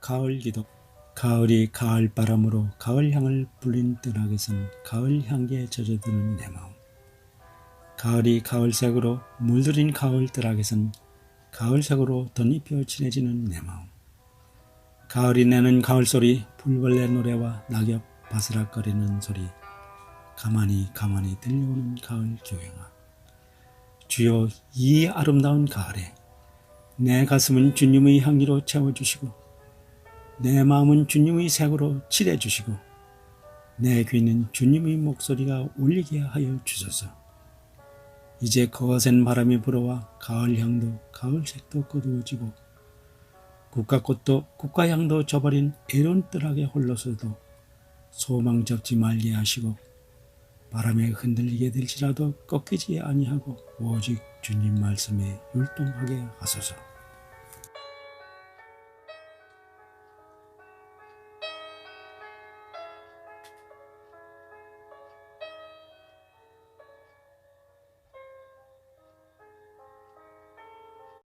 가을 기도 가을이 가을 바람으로 가을 향을 불린 뜨락에선 가을 향기에 젖어드는 내 마음. 가을이 가을색으로 물들인 가을 뜨락에선 가을색으로 덧입혀 진해지는 내 마음. 가을이 내는 가을 소리 풀벌레 노래와 낙엽 바스락거리는 소리 가만히 가만히 들려오는 가을 교향아. 주여 이 아름다운 가을에 내 가슴은 주님의 향기로 채워주시고 내 마음은 주님의 색으로 칠해주시고 내 귀는 주님의 목소리가 울리게 하여 주소서. 이제 거센 바람이 불어와 가을 향도 가을색도 거두어지고 국가꽃도 국가향도 져버린 애론 뜰하게 홀로서도 소망 접지 말게 하시고 바람에 흔들리게 될지라도 꺾이지 아니하고 오직 주님 말씀에 율동하게 하소서.